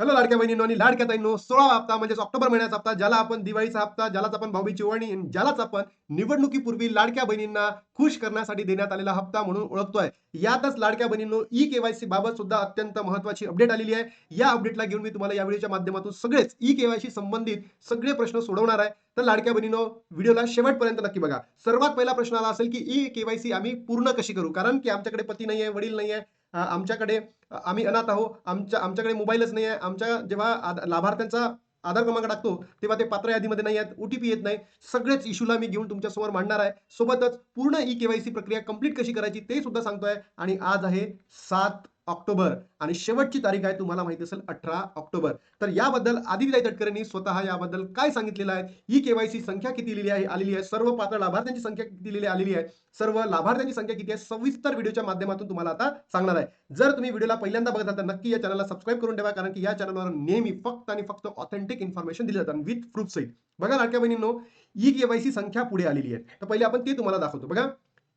Hello लाडक्या बहिणींनो आणि लाडक्या ताईंनो सोळा हप्ता म्हणजे ऑक्टोबर महिन्याचा हप्ता ज्याला आपण दिवाळीचा हप्ता ज्यालाच आपण भाऊबीची ओवाळणी ज्यालाच आपण निवडणुकीपूर्वी लाडक्या बहिणींना खुश करण्यासाठी देण्यात आलेला हप्ता म्हणून ओळखतोय. यातच लाडक्या बहिणींनो ई केवायसी बाबत सुद्धा अत्यंत महत्वाची अपडेट आलेली आहे. या अपडेटला घेऊन मी तुम्हाला या व्हिडिओच्या माध्यमातून सगळेच ई केवायसी संबंधित सगळे प्रश्न सोडवणार आहे. तर लाडक्या बहिणीनो व्हिडिओला शेवटपर्यंत नक्की बघा. सर्वात पहिला प्रश्न आला असेल की ई केवायसी आम्ही पूर्ण कशी करू? कारण की आमच्याकडे पती नाही आहे वडील नाही आहे आमच्याकडे आम्ही अनाथ आहोत आमच्या आमच्याकडे मोबाईलच नाही आहे. आमच्या जेव्हा आद लाभार्थ्यांचा आधार क्रमांक टाकतो तेव्हा ते पात्र यादीमध्ये नाही आहेत ओटीपी येत नाही. सगळेच इश्यूला मी घेऊन तुमच्यासमोर मांडणार आहे. सोबतच पूर्ण ई केवायसी प्रक्रिया कंप्लीट कशी करायची ते सुद्धा सांगतोय. आणि आज आहे सात ऑक्टोबर. आणि शेवटची तारीख आहे तुम्हाला माहिती असेल अठरा ऑक्टोबर. तर याबद्दल आदित्य तटकरेंनी स्वतः याबद्दल काय सांगितलेलं आहे? ई केवायसी संख्या किती लिहिली आहे आलेली आहे? सर्व पात्र लाभार्थ्यांची संख्या किती लिहिली आलेली आहे? सर्व लाभार्थ्यांची संख्या किती आहे? सविस्तर व्हिडिओच्या माध्यमातून तुम्हाला आता सांगणार आहे. जर तुम्ही व्हिडिओला पहिल्यांदा बघत तर नक्की या चॅनलला सबस्क्राईब करून ठेवा कारण की या चॅनलवर नेहमी फक्त आणि फक्त ऑथेंटिक इन्फॉर्मेशन दिली जातात विथ प्रूफ सहित. बघा लाडक्या बहिणींनो ई केवायसी संख्या पुढे आलेली आहे. तर पहिले आपण ते तुम्हाला दाखवतो. बघा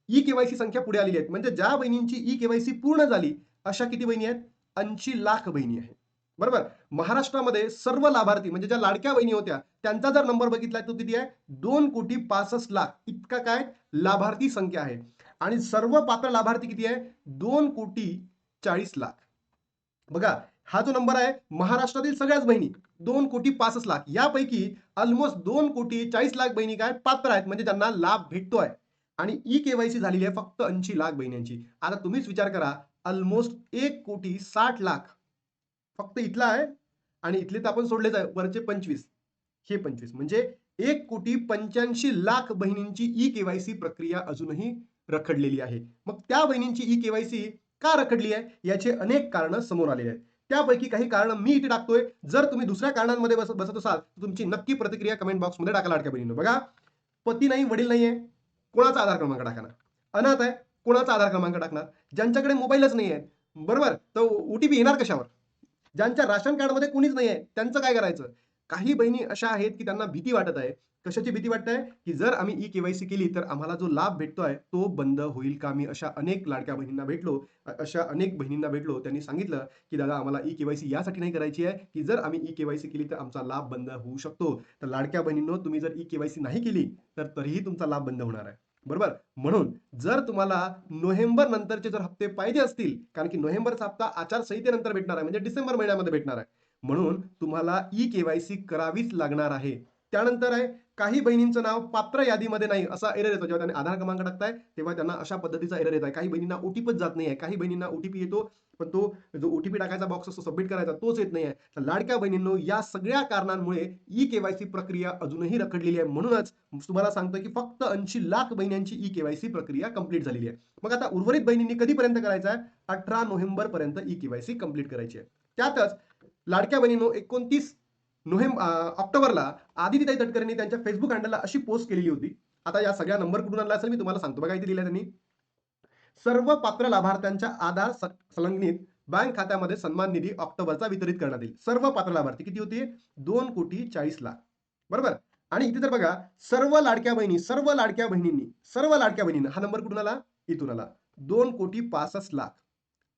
ई केवायसी संख्या पुढे आलेली आहे. म्हणजे ज्या बहिणींची ई केवायसी पूर्ण झाली अशा किती बहिणी आहेत? ऐंशी लाख बहिणी आहेत. बरोबर? महाराष्ट्रामध्ये सर्व लाभार्थी म्हणजे ज्या लाडक्या बहिणी होत्या त्यांचा जर नंबर बघितला तो किती आहे? दोन कोटी पासष्ट लाख. इतका काय? लाभार्थी संख्या आहे. आणि सर्व पात्र लाभार्थी किती आहे? दोन कोटी चाळीस लाख. बघा हा जो नंबर आहे महाराष्ट्रातील सगळ्याच बहिणी दोन कोटी पासष्ट लाख. यापैकी ऑलमोस्ट दोन कोटी चाळीस लाख बहिणी काय? पात्र आहेत म्हणजे त्यांना लाभ भेटतोय. आणि ई केवायसी झालेली आहे फक्त ऐंशी लाख बहिण्यांची. आता तुम्हीच विचार करा ऑलमोस्ट एक कोटी साठ लाख. फक्त इथला आहे आणि इथले तर आपण सोडलेच आहे. वरचे पंचवीस. हे पंचवीस. म्हणजे एक कोटी पंच्याऐंशी लाख बहिणींची ई केवायसी प्रक्रिया अजूनही रखडलेली आहे. मग त्या बहिणींची ई केवायसी का रखडली आहे? याचे अनेक कारण समोर आलेले आहेत. त्यापैकी काही कारण मी इथे टाकतोय. जर तुम्ही दुसऱ्या कारणांमध्ये बसत बसत असाल तर तुमची नक्की प्रतिक्रिया कमेंट बॉक्समध्ये टाका लाडक्या बहिणीनं. बघा पती नाही वडील नाहीये. कोणाचा आधार क्रमांक टाकाना अनाथ आहे. कोणाचा आधार क्रमांक टाकणार? ज्यांच्याकडे मोबाईलच नाही आहे बरोबर? तर ओटीपी येणार कशावर? ज्यांच्या राशन कार्डमध्ये कोणीच नाही आहे त्यांचं काय करायचं? काही बहिणी अशा आहेत की त्यांना भीती वाटत आहे. कशाची भीती वाटत? आहे की जर आम्ही ई केवायसी केली तर आम्हाला जो लाभ भेटतोय तो बंद होईल का? मी अशा अनेक लाडक्या बहिणींना भेटलो अशा अनेक बहिणींना भेटलो. त्यांनी सांगितलं की दादा आम्हाला ई केवायसी यासाठी नाही करायची आहे. की जर आम्ही ई केवायसी केली तर आमचा लाभ बंद होऊ शकतो. तर लाडक्या बहिणींनो तुम्ही जर ई केवायसी नाही केली तर तरीही तुमचा लाभ बंद होणार आहे. बरोबर? म्हणून जर तुम्हाला नोव्हेंबर नंतरचे जर हप्ते पाहिजे असतील कारण की नोव्हेंबरचा हप्ता आचारसंहितेनंतर भेटणार आहे म्हणजे डिसेंबर महिन्यामध्ये भेटणार आहे. म्हणून तुम्हाला ई केवायसी करावीच लागणार आहे. त्यानंतर आहे काही बहिणींचं नाव पात्र यादीमध्ये नाही असा एरर येतो. जेव्हा त्यांनी आधार क्रमांक टाकताय तेव्हा त्यांना अशा पद्धतीचा एरर येत आहे काही बहिणींना ओटीपीच जात नाही आहे काही बहिणींना ओटीपी येतो पण तो जो ओटीपी टाकायचा बॉक्स असतो सबमिट करायचा तोच येत नाही आहे तर लाडक्या बहिणींनो या सगळ्या कारणांमुळे ई केवायसी प्रक्रिया अजूनही रखडलेली आहे. म्हणूनच तुम्हाला सांगतो की फक्त ऐंशी लाख बहिण्यांची ई केवायसी प्रक्रिया कंप्लीट झालेली आहे. मग आता उर्वरित बहिणींनी कधीपर्यंत करायचं आहे? अठरा नोव्हेंबर पर्यंत ई केवायसी कंप्लीट करायची आहे. त्यातच लाडक्या बहिणींनो एकोणतीस नोव्हेंबर ऑक्टोबरला आदितीताई तटकरेंनी त्यांच्या फेसबुक हँडलला अशी पोस्ट केलेली होती. आता या सगळ्या नंबर कुठून आणला असेल मी तुम्हाला सांगतो. बघा इथे लिहिलं त्यांनी. सर्व पात्र लाभार्थ्यांच्या आधार संलग्नित बँक खात्यामध्ये सन्मान निधी ऑक्टोबरचा वितरित करण्यात येईल. सर्व पात्र लाभार्थी किती होते? दोन कोटी चाळीस लाख. बरोबर? आणि इथे तर बघा सर्व लाडक्या बहिणी सर्व लाडक्या बहिणींनी सर्व लाडक्या बहिणींना हा नंबर कुठून आला? इथून आला. दोन कोटी पासष्ट लाख.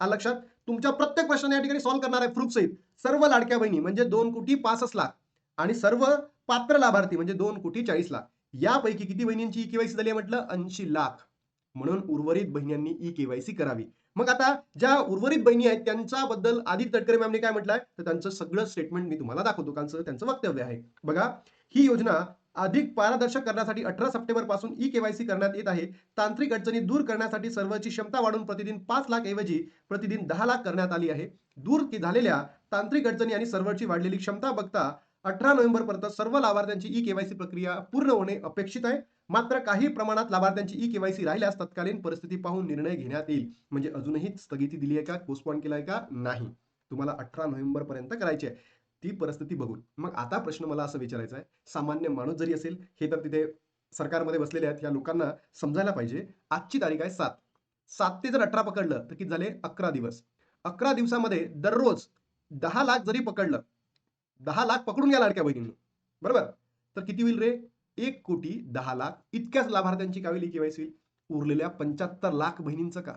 आ लक्षात? तुमच्या प्रत्येक प्रश्नाने या ठिकाणी सॉल्व्ह करणार आहे प्रूफ सहित. सर्व लाडक्या बहिणी म्हणजे दोन कोटी पासष्ट लाख. आणि सर्व पात्र लाभार्थी म्हणजे दोन कोटी चाळीस लाख. यापैकी किती बहिणींची ई केवायसी झाली आहे म्हटलं? ऐंशी लाख. म्हणून उर्वरित बहिणींनी ई केवायसी करावी. मग आता ज्या उर्वरित बहिणी आहेत त्यांच्याबद्दल आदित्य तटकरे मॅमने काय म्हटलंय? तर त्यांचं सगळं स्टेटमेंट मी तुम्हाला दाखवतो कारण त्यांचं वक्तव्य आहे. बघा ही योजना अधिक पारदर्शक करण्यासाठी अठरा सप्टेंबरपासून ई केवायसी करण्यात येत आहे. तांत्रिक अडचणी दूर करण्यासाठी सर्व्हरची क्षमता वाढून प्रतिदिन पाच लाख ऐवजी प्रतिदिन दहा लाख करण्यात आली आहे. दूर झालेल्या तांत्रिक अडचणी आणि सर्व्हरची वाढलेली क्षमता बघता अठरा नोव्हेंबर पर्यंत सर्व लाभार्थ्यांची ई केवायसी प्रक्रिया पूर्ण होणे अपेक्षित आहे. मात्र काही प्रमाणात लाभार्थ्यांची ई केवायसी राहिल्यास तत्कालीन परिस्थिती पाहून निर्णय घेण्यात येईल. म्हणजे अजूनही स्थगिती दिली आहे का पोस्टपॉन केलाय का? नाही. तुम्हाला अठरा नोव्हेंबर पर्यंत करायची आहे ती परिस्थिती बघून. मग आता प्रश्न मला असं विचारायचा आहे. सामान्य माणूस जरी असेल हे तर तिथे सरकारमध्ये बसलेले आहेत. या लोकांना समजायला पाहिजे. आजची तारीख आहे सात. सात ते जर अठरा पकडलं तर किती झाले? अकरा दिवस. अकरा दिवसामध्ये दररोज दहा लाख जरी पकडलं दहा लाख पकडून घ्या लाडक्या बहिणींनी. बरोबर? तर किती होईल रे? एक कोटी दहा लाख इतक्याच लाभार्थ्यांची कावेली केवायसी होईल. उरलेल्या पंच्याहत्तर लाख बहिणींचं का?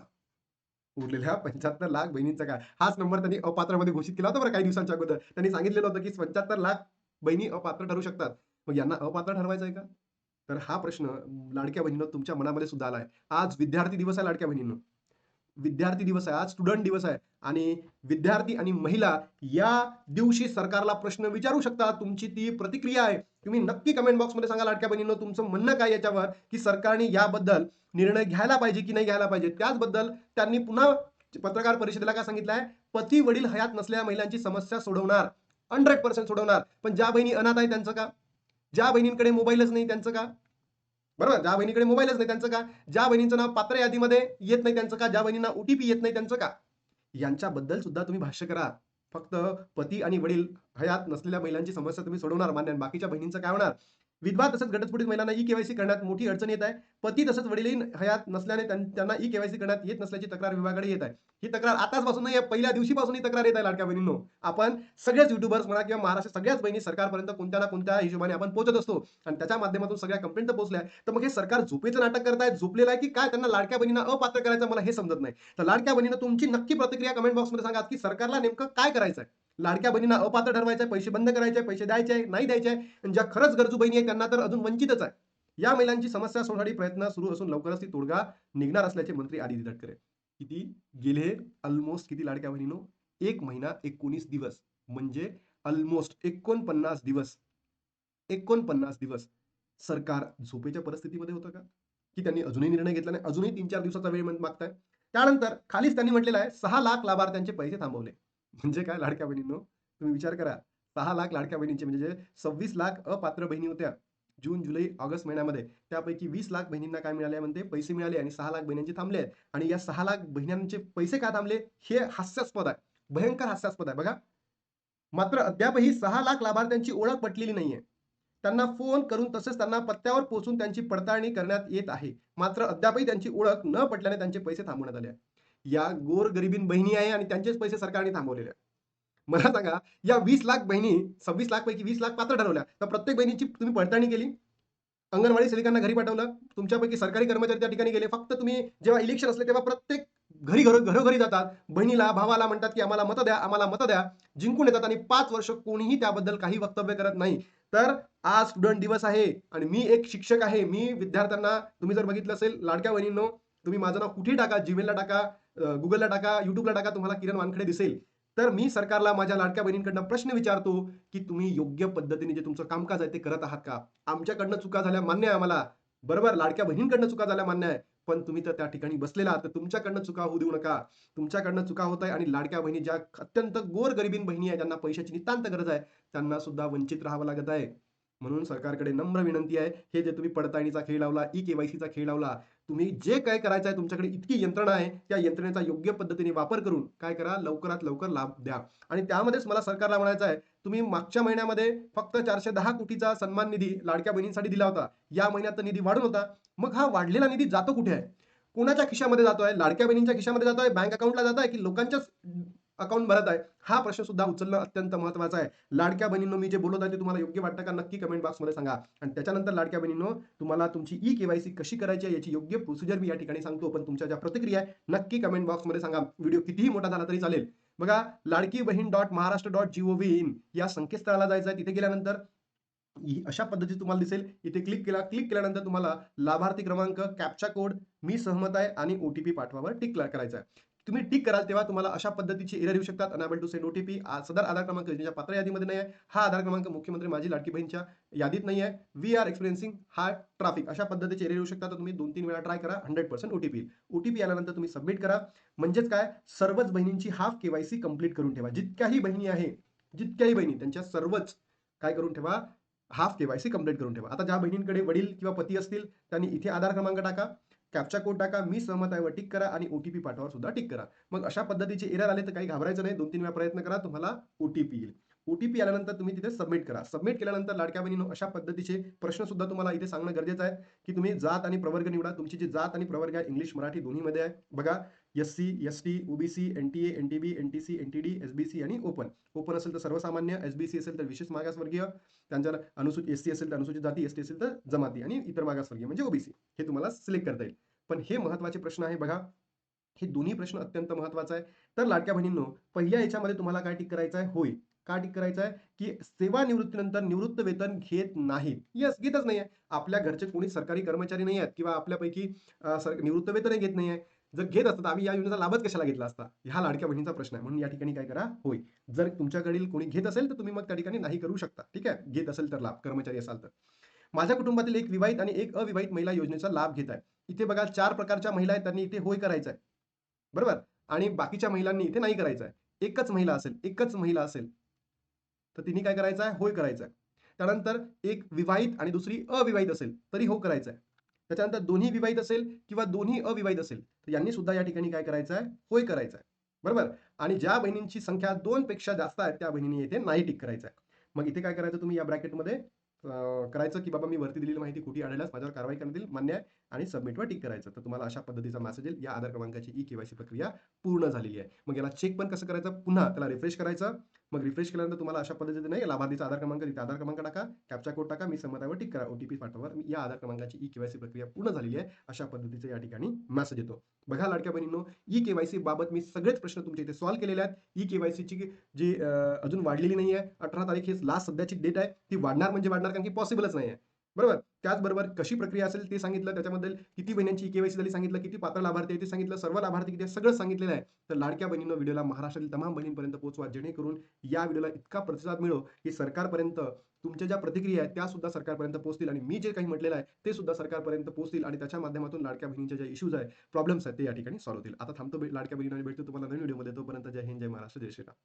उरलेल्या पंच्याहत्तर लाख बहिणींचा काय हाच नंबर त्यांनी अपात्रामध्ये घोषित केला होता बरं काही दिवसांच्या अगोदर. त्यांनी सांगितलेलं होतं की पंच्याहत्तर लाख बहिणी अपात्र ठरू शकतात. मग यांना अपात्र ठरवायचं आहे का? तर हा प्रश्न लाडक्या बहिणीनं तुमच्या मनामध्ये सुद्धा आलाय. आज विद्यार्थी दिवस आहे लाडक्या बहिणीनं. विद्यार्थी दिवस आहे आज स्टुडंट दिवस आहे. आणि विद्यार्थी आणि महिला या दिवशी सरकारला प्रश्न विचारू शकता तुमची ती प्रतिक्रिया आहे. तुम्ही नक्की कमेंट बॉक्समध्ये सांगा लाडक्या बहिणीनं तुमचं म्हणणं काय याच्यावर? की सरकारने याबद्दल निर्णय घ्यायला पाहिजे की नाही घ्यायला पाहिजे? त्याचबद्दल त्यांनी पुन्हा पत्रकार परिषदेला काय सांगितलं आहे? पती वडील हयात नसलेल्या महिलांची समस्या सोडवणार. हंड्रेड पर्सेंट सोडवणार. पण ज्या बहिणी अनाथ आहे त्यांचं का? ज्या बहिणींकडे मोबाईलच नाही त्यांचं का? बरोबर? ज्या बहिणीकडे मोबाईलच नाही त्यांचं का? ज्या बहिणींचं नाव पात्र यादीमध्ये येत नाही त्यांचं का? ज्या बहिणींना ओटीपी येत नाही त्यांचं का? यांच्याबद्दल सुद्धा तुम्ही भाष्य करा. फक्त पती आणि वडील हयात नसलेल्या महिलांची समस्या तुम्ही सोडवणार मान्य बाकीच्या बहिणींचं काय होणार? विधवा तसंच घटस्फोटित महिलांना ई केवायसी करण्यात मोठी अडचण येत आहे. पती तसंच वडीलही हयात नसल्याने त्यांना ई केवायसी करण्यात येत नसल्याची तक्रार विभागाकडे येत आहे. ही तक्रार आताचपासून नाही आहे, पहिल्या दिवशीपासून ही तक्रार येत आहे लाडक्या बहिणींनो. आपण सगळ्याच युट्यूबर्स म्हणा किंवा महाराष्ट्र सगळ्याच बहिणी सरकारपर्यंत कोणत्या ना कोणत्या हिशोबाने आपण पोहोचत असतो. आणि त्याच्या माध्यमातून सगळ्या कंप्लेंट पोहोचल्या तर मग हे सरकार झोपेचं नाटक करतायत झोपलेलं आहे की काय त्यांना लाडक्या बहिणींना अपात्र करायचं मला हे समजत नाही. तर लाडक्या बहिणीनं तुमची नक्की प्रतिक्रिया कमेंट बॉक्समध्ये सांगा की सरकारला नेमकं काय करायचं आहे लाडक्या बहिणींना अपात्र ठरवायचं आहे पैसे बंद करायचे पैसे द्यायचे आहे, नाही द्यायचे आहे. आणि ज्या खरंच गरजू बहिणी आहेत त्यांना तर अजून वंचितच आहे. या महिलांची समस्या सोडवण्यासाठी प्रयत्न सुरू असून लवकरच ती तोडगा निघणार असल्याचे मंत्री आदिती तटकरे. किती गेले? ऑलमोस्ट किती लाडक्या बहिणीनो? एक महिना एकोणीस दिवस. म्हणजे ऑलमोस्ट एकोणपन्नास दिवस. एकोणपन्नास दिवस. सरकार झोपेच्या परिस्थितीमध्ये होतं का? की त्यांनी अजूनही निर्णय घेतला नाही? अजूनही तीन चार दिवसाचा वेळ मागताय. त्यानंतर खालीच त्यांनी म्हटलेलं आहे सहा लाख लाभार्थ्यांचे पैसे थांबवले. म्हणजे काय लाडक्या बहिणींनो? तुम्ही विचार करा. सहा लाख लाडक्या बहिणींचे म्हणजे जे सव्वीस लाख अपात्र बहिणी होत्या जून जुलै ऑगस्ट महिन्यामध्ये. त्यापैकी वीस लाख बहिणींना काय मिळाले? म्हणते पैसे मिळाले आणि सहा लाख बहिणींचे थांबले आहेत. आणि या सहा लाख बहिण्यांचे पैसे का थांबले? हे हास्यास्पद आहे. भयंकर हास्यास्पद आहे. बघा. मात्र अद्यापही सहा लाख लाभार्थ्यांची ओळख पटलेली नाहीये. त्यांना फोन करून तसेच त्यांना पत्त्यावर पोहोचून त्यांची पडताळणी करण्यात येत आहे. मात्र अद्यापही त्यांची ओळख न पटल्याने त्यांचे पैसे थांबवण्यात आले आहे. या गोर गरिबीन बहिणी आहे आणि त्यांचेच पैसे सरकारने थांबवलेले मला सांगा या वीस लाख बहिणी सव्वीस लाख पैकी वीस लाख पात्र ठरवल्या. तर प्रत्येक बहिणीची तुम्ही पडताळणी केली? अंगणवाडी सेविकांना घरी पाठवलं तुमच्यापैकी सरकारी कर्मचारी त्या ठिकाणी गेले. फक्त तुम्ही जेव्हा इलेक्शन असले तेव्हा प्रत्येक घरी घरो घरोघरी जातात. बहिणीला भावाला म्हणतात की आम्हाला मतं द्या आम्हाला मतं द्या. जिंकून येतात आणि पाच वर्ष कोणीही त्याबद्दल काही वक्तव्य करत नाही. तर आज स्टुडंट दिवस आहे आणि मी एक शिक्षक आहे. मी विद्यार्थ्यांना तुम्ही जर बघितलं असेल लाडक्या बहिणींनो तुम्ही माझं नाव कुठेही टाका? जीमेलला टाका. गुगलला टाका युट्यूबला टाका तुम्हाला किरण वानखडे दिसेल. तर मी सरकारला माझ्या लाडक्या बहिणींकडनं प्रश्न विचारतो की तुम्ही योग्य पद्धतीने जे तुमचं कामकाज आहे ते करत आहात का? आमच्याकडनं चुका झाल्या मान्य आहे आम्हाला. बरोबर लाडक्या बहिणींकडनं चुका झाल्या मान्य आहे. पण तुम्ही तर त्या ठिकाणी बसलेला आहात तर तुमच्याकडनं चुका होऊ देऊ नका. तुमच्याकडनं चुका होत आहे आणि लाडक्या बहिणी ज्या अत्यंत गोर गरिबीन बहिणी आहे ज्यांना पैशाची नितांत गरज आहे त्यांना सुद्धा वंचित राहावं लागत आहे. म्हणून सरकारकडे नम्र विनंती आहे. हे जे तुम्ही पडताळणीचा खेळ लावला ई केवायसीचा खेळ लावला तुम्ही जे काय करायचं आहे तुमच्याकडे इतकी यंत्रणा आहे. त्या यंत्रणेचा योग्य पद्धतीने वापर करून काय करा लवकरात लवकर लाभ द्या. आणि त्यामध्येच मला सरकारला म्हणायचं आहे तुम्ही मागच्या महिन्यामध्ये फक्त चारशे दहा कोटीचा सन्मान निधी लाडक्या बहिणींसाठी दिला होता. या महिन्यात तर निधी वाढून होता. मग हा वाढलेला निधी जातो कुठे आहे? कोणाच्या खिशामध्ये जातोय? लाडक्या बहिणींच्या खिशामध्ये जातोय? बँक अकाउंटला जात आहे की लोकांच्याच अकाउंट भरत आहे. हा प्रश्न सुद्धा उचलणं अत्यंत महत्त्वाचा आहे. लाडक्या बहिणींनो मी जे बोलत आहे ते तुम्हाला योग्य वाटतं का नक्की कमेंट बॉक्समध्ये सांगा. आणि त्याच्यानंतर लाडक्या बहिणींनो तुम्हाला तुमची ई केवायसी कशी करायची आहे याची योग्य प्रोसिजर मी या ठिकाणी सांगतो. पण तुमच्या ज्या प्रतिक्रिया आहे नक्की कमेंट बॉक्समध्ये सांगा. व्हिडिओ कितीही मोठा झाला तरी चालेल. बघा Ladki Bahin dot Maharashtra dot GOV in या संकेतस्थळाला जायचं आहे. तिथे गेल्यानंतर अशा पद्धती तुम्हाला दिसेल. इथे क्लिक केला. क्लिक केल्यानंतर तुम्हाला लाभार्थी क्रमांक कॅप्चा कोड मी सहमत आहे आणि ओटीपी पाठवावर टिक करायचा आहे. तुम्ही टिक कराल तेव्हा तुम्हाला अशा पद्धतीची एरर येऊ शकतात. अनाबल टू सेंड ओटीपी सदर आधार क्रमांक योजनेच्या पात्र यादीमध्ये नाही आहे. हा आधार क्रमांक मुख्यमंत्री माझी लाडकी बहीणच्या यादीत नाही आहे. वी आर एक्सपिरियन्सिंग हा ट्राफिक अशा पद्धतीचे एरर येऊ शकतात. तर तुम्ही दोन तीन वेळा ट्राय करा. हंड्रेड पर्सेंट ओटीपी ओटीपी आल्यानंतर तुम्ही सबमिट करा. म्हणजेच काय? सर्वच बहिणींची हाफ केवायसी कंप्लीट करून ठेवा. जितक्याही बहिणी आहे जितक्याही बहिणी त्यांच्या सर्वच काय करून ठेवा? हाफ केवायसी कंप्लीट करून ठेवा. आता ज्या बहिणींकडे वडील किंवा पती असतील त्यांनी इथे आधार क्रमांक टाका. कॅप्चा कोड टाका मी सहमत आहे वर टिक करा आणि ओटीपी पाठवा सुद्धा टिक करा. मग अशा पद्धतीचे एरर आले तर काही घाबरायचं नाही. दोन तीन वेळा प्रयत्न करा तुम्हाला ओटीपी येईल. ओटीपी आल्यानंतर तुम्ही तिथे सबमिट करा. सबमिट केल्यानंतर लाडक्या बहिणीनो अशा पद्धतीचे प्रश्न सुद्धा तुम्हाला इथे सांगणं गरजेचं आहे की तुम्ही जात आणि प्रवर्ग निवडा. तुमची जी जात आणि प्रवर्ग आहे इंग्लिश मराठी दोन्हीमध्ये आहे. बघा S C S T OBC N T A N T B N T C N T D S B C आणि ओपन ओपन असेल तर सर्वसामान्य एस बी सी असेल तर विशेष मागासवर्गीय त्यांच्या अनुसूचित एस सी असेल तर अनुसूचित जाती एस टी असेल तर जमाती आणि इतर मागासवर्गीय म्हणजे ओबीसी हे तुम्हाला सिलेक्ट करता येईल. पण हे महत्त्वाचे प्रश्न आहे बघा. हे दोन्ही प्रश्न अत्यंत महत्त्वाचा आहे. तर लाडक्या बहिणींनो पहिल्या याच्यामध्ये तुम्हाला काय टिक करायचं आहे? होय. का टिक करायचं आहे? की सेवानिवृत्तीनंतर निवृत्त वेतन घेत नाहीत येस घेतच नाही आहे आपल्या घरचे कोणी सरकारी कर्मचारी नाही आहेत किंवा आपल्यापैकी निवृत्त वेतनही घेत नाही आहे जर घेत असतात तर आम्ही या योजनेचा लाभच कशाला घेतला असता? ह्या लाडक्या बहिणीचा प्रश्न आहे. म्हणून या ठिकाणी काय करा? होय. जर तुमच्याकडील कोणी घेत असेल तर तुम्ही मग त्या ठिकाणी नाही करू शकता. ठीक आहे? घेत असेल तर लाभ कर्मचारी असाल तर. माझ्या कुटुंबातील एक विवाहित आणि एक अविवाहित महिला योजनेचा लाभ घेत आहे. इथे बघा चार प्रकारच्या महिला आहेत. त्यांनी इथे होय करायचं आहे बरोबर? आणि बाकीच्या महिलांनी इथे नाही करायचं आहे एकच महिला असेल एकच महिला असेल. तर तिने काय करायचं आहे होय करायचं आहे त्यानंतर एक विवाहित आणि दुसरी अविवाहित असेल तरी हो करायचं आहे त्याच्यानंतर दोन्ही विवाहित असेल किंवा दोन्ही अविवाहित असेल तर यांनी सुद्धा या ठिकाणी काय करायचं आहे होय करायचं आहे बरोबर? आणि ज्या बहिणींची संख्या दोन पेक्षा जास्त आहे त्या बहिणीने येथे नाही टिक करायचं आहे मग इथे काय करायचं तुम्ही या ब्रॅकेटमध्ये? करायचं की बाबा मी वरती दिलेली माहिती कुठे आढळल्यास माझ्यावर कारवाई करण्यात येईल मान्य आहे आणि सबमिटवर टिक करायचं. तर तुम्हाला अशा पद्धतीचा मेसेज येईल. या आधार क्रमांकाची ई केवायसी प्रक्रिया पूर्ण झालेली आहे. मग याला चेक पण कसं करायचं? पुन्हा त्याला रिफ्रेश करायचं. मग रिफ्रेश केल्यानंतर तुम्हाला अशा पद्धतीने लाभार्थीचा आधार क्रमांक तिथे आधार क्रमांक टाका कॅप्चा कोड टाका मी संमतावर टिक करा ओटीपी पाठवा मी या आधार क्रमांकाची ई केवायसी प्रक्रिया पूर्ण झालेली आहे. अशा पद्धतीचं या ठिकाणी मेसेज येतो. बघा लाडक्या बहिणींनो ई केवायसी बाबत मी सगळेच प्रश्न तुमच्या इथे सॉल्व्ह केलेले आहेत. ई केवायसीची जी अजून वाढलेली नाही आहे अठरा तारीख ही लास्ट सध्याची डेट आहे. ती वाढणार म्हणजे वाढणार कारण की पॉसिबलच नाही आहे बरोबर? त्याचबरोबर कशी प्रक्रिया असेल ते सांगितलं. त्याच्याबद्दल किती महिन्यांची केवायसी झाली सांगितलं किती पात्र लाभार्थी आहे ते सांगितलं सर्व लाभार्थी किती सगळं सांगितलेलं आहे. तर लाडक्या बहिणीनं व्हिडिओला महाराष्ट्रातील तमाम बहिणींपर्यंत पोहोचवा जेणेकरून या व्हिडिओला इतका प्रतिसाद मिळो की सरकारपर्यंत तुमच्या ज्या प्रतिक्रिया आहेत त्या सुद्धा सरकारपर्यंत पोहोचतील. आणि मी जे काही म्हटलेलं आहे ते सुद्धा सरकारपर्यंत पोहोचतील. आणि त्याच्या माध्यमातून लाडक्या बहिणींच्या ज्या इश्यूज आहे प्रॉब्लेम्स आहेत ते या ठिकाणी सॉल्व्ह होतील. आता थांबतो लाडक्या बहिणींना भेटतो तुम्हाला नवीन व्हिडिओमध्ये. तोपर्यंत जय हिंद जय महाराष्ट्र जय श्रीराम.